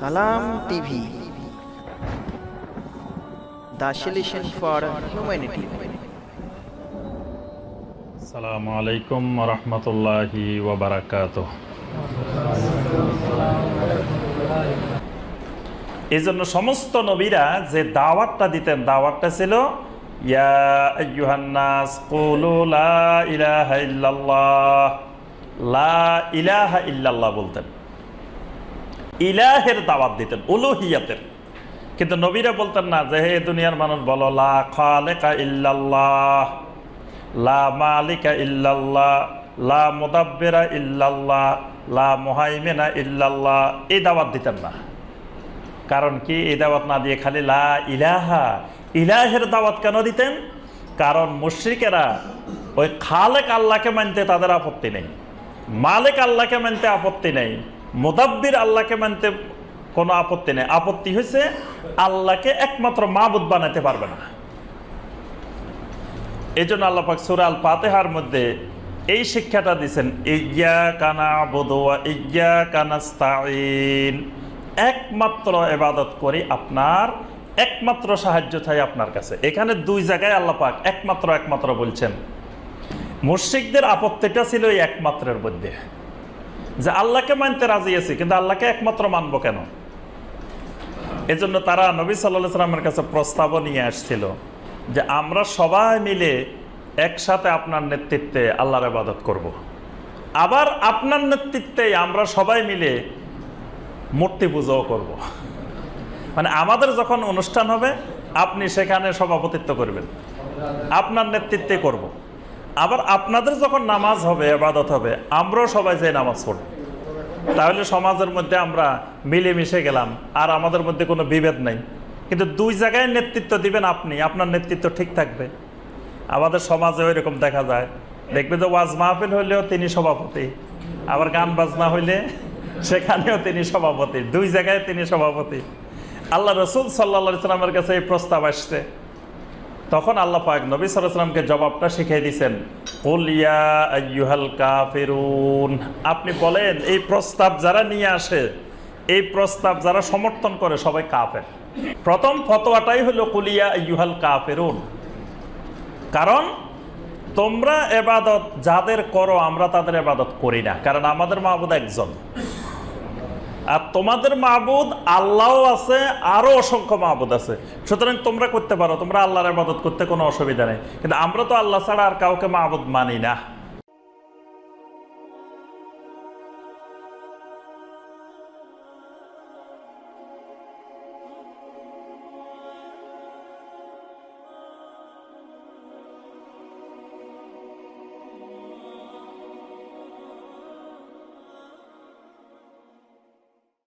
সালাম TV. For humanity. আলাইকুম রহমতুল্লাহি ওবরাকাত এই জন্য সমস্ত নবীরা যে দাওয়াতটা দিতেন, দাওয়াতটা ছিল, ইয়া আইয়ুহান্নাস কুলু লা ইলাহা ইল্লাল্লাহ, লা ইলাহা ইল্লাল্লাহ বলতেন। ইলাহের দাওয়াত দিতেন, উলুহিয়াতের। কিন্তু নবীরা বলতেন না যে, হে দুনিয়ার মানুষ, বলো, লা লা মালিকা লা লা এই দাওয়াত দিতেন না। কারণ কি? এই দাওয়াত না দিয়ে খালি লা ইলাহা, ইলাহের দাওয়াত কেন দিতেন? কারণ মুশ্রিকেরা ওই খালেক আল্লাহকে মানতে তাদের আপত্তি নেই, মালিক আল্লাহকে মানতে আপত্তি নেই। মুদাব্বির আল্লাহকে মানতে কোনো আপত্তি নেই। আপত্তি হয়েছে আল্লাহকে একমাত্র মাবুদ বানাতে পারবে না। এই জন্য আল্লাপাক সুরাল পাতেহার মধ্যে এই শিক্ষাটা দিচ্ছেন ইজ্ঞা কানা বদুয়া ইজ্ঞা কানাস্তাইন একমাত্র এবাদত করি আপনার, একমাত্র সাহায্য চাই আপনার কাছে। এখানে দুই জায়গায় আল্লাপাক একমাত্র একমাত্র বলছেন। মুশ্রিকদের আপত্তিটা ছিল এই একমাত্রের মধ্যে। যে আল্লাহকে মানতে রাজি আছি, কিন্তু আল্লাহকে একমাত্র মানবো কেন এজন্য তারা নবী সাল্লাহ সাল্লামের কাছে প্রস্তাবও নিয়ে আসছিল যে আমরা সবাই মিলে একসাথে আপনার নেতৃত্বে আল্লাহর ইবাদত করব। আবার আপনার নেতৃত্বে আমরা সবাই মিলে মূর্তি পুজোও করব। মানে আমাদের যখন অনুষ্ঠান হবে, আপনি সেখানে সভাপতিত্ব করবেন আপনার নেতৃত্বে করব। আবার আপনাদের যখন নামাজ হবে এবাদত হবে, আমরাও সবাই যে নামাজ পড়ব তাহলে সমাজের মধ্যে আমরা মিলেমিশে গেলাম, আর আমাদের মধ্যে কোনো বিভেদ নাই। কিন্তু দুই জায়গায় নেতৃত্ব দিবেন আপনি, আপনার নেতৃত্ব ঠিক থাকবে। আমাদের সমাজে ওই রকম দেখা যায়। দেখবে যে ওয়াজ মাহফিল হইলেও তিনি সভাপতি, আবার গান বাজনা হইলে সেখানেও তিনি সভাপতি, দুই জায়গায় তিনি সভাপতি। আল্লাহ রসুল সাল্লা সাল্লামের কাছে এই প্রস্তাব আসছে। তখন আল্লাহ পাক নবী সাল্লামকে জবাবটা শিখিয়ে দিয়েছেন কুলিয়া আইয়ুহাল কাফিরুন। আপনি বলেন, এই প্রস্তাব যারা নিয়ে আসে, এই প্রস্তাব যারা সমর্থন করে সবাই কাফের। প্রথম ফতোয়াটাই হলো কুলিয়া আইয়ুহাল কাফিরুন। কারণ তোমরা এবাদত যাদের করো, আমরা তাদের এবাদত করি না, কারণ আমাদের মাহবুদ একজন। আর তোমাদের মাহবুদ আল্লাহ আছে, আরও অসংখ্য মাহবুদ আছে। সুতরাং তোমরা করতে পারো, তোমরা আল্লাহর মাদত করতে কোনো অসুবিধা নেই। কিন্তু আমরা তো আল্লাহ ছাড়া আর কাউকে মাহবুদ মানি না।